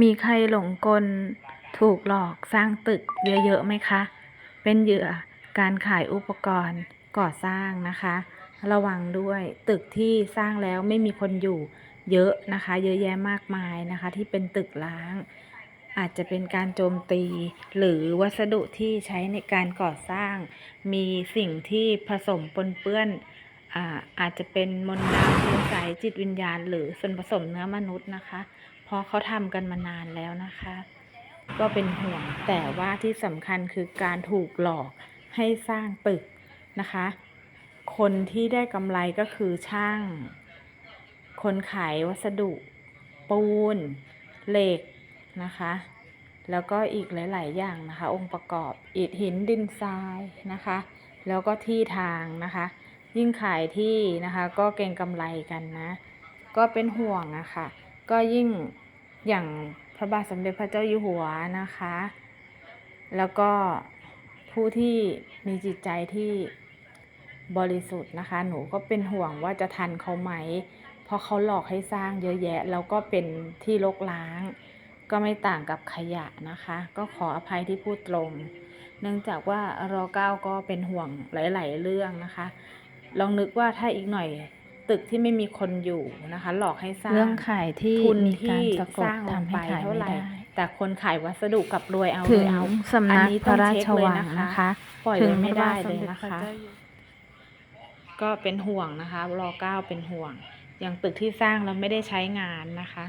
มีใครหลงกลถูกหลอกสร้างตึกเยอะๆไหมคะ เป็นเหยื่อการขายอุปกรณ์ก่อสร้างนะคะ ระวังด้วยตึกที่สร้างแล้วไม่มีคนอยู่เยอะนะคะ เยอะแยะมากมายนะคะ ที่เป็นตึกล้าง อาจจะเป็นการโจมตี หรือวัสดุที่ใช้ในการก่อสร้าง มีสิ่งที่ผสมปนเปื้อนอาอาจจะเป็นมนต์ดำคุณไสจิตวิญญาณ หรือส่วนผสมเนื้อมนุษย์นะคะ ราะเขาทำกันมานานแล้วนะคะ ก็เป็นห่วงแต่ว่าที่สำคัญคือการถูกหลอกให้สร้างตึกนะคะ คนที่ได้กำไรก็คือช่าง คนขายวัสดุ ปูน เหล็กนะคะ แล้วก็อีกหลาย ๆ อย่างนะคะ องค์ประกอบอิฐหินดินทรายนะคะ แล้วก็ที่ทางนะคะ ยิ่งขายที่นะคะ ก็เก่งกำไรกันนะ ก็เป็นห่วงอะค่ะก็ยิ่ง อย่างพระบาทสมเด็จพระเจ้าอยู่หัวนะคะ แล้วก็ผู้ที่มีจิตใจที่บริสุทธิ์นะคะ หนูก็เป็นห่วงว่าจะทันเขาไหม เพราะเขาหลอกให้สร้างเยอะแยะ แล้วก็เป็นที่รกร้าง ก็ไม่ต่างกับขยะนะคะ ก็ขออภัยที่พูดตรง เนื่องจากว่ารอเก้าก็เป็นห่วงหลาย ๆ เรื่องนะคะ ลองนึกว่าถ้าอีกหน่อย ตึกที่ไม่มีคนอยู่นะคะ หลอกให้สร้างเรื่องขายที่ทุนมีการที่สะกสดร้างลงทำให้ไปขายเท่าไม่ไหร่ได้แต่คนขายวัสดุกลับรวยเอาถึเลงยเอาสำนักอันนี้พต้อระงราเช็ชคเลยวังนะคะนะคะ ปล่อยถึไว้งไม่ได้พระบาทสเลมยเด็จนะพระคะเจ้าอยู่ก็เป็นห่วงนะคะรอเก้าเป็นห่วง อย่างตึกที่สร้างเราไม่ได้ใช้งานนะคะ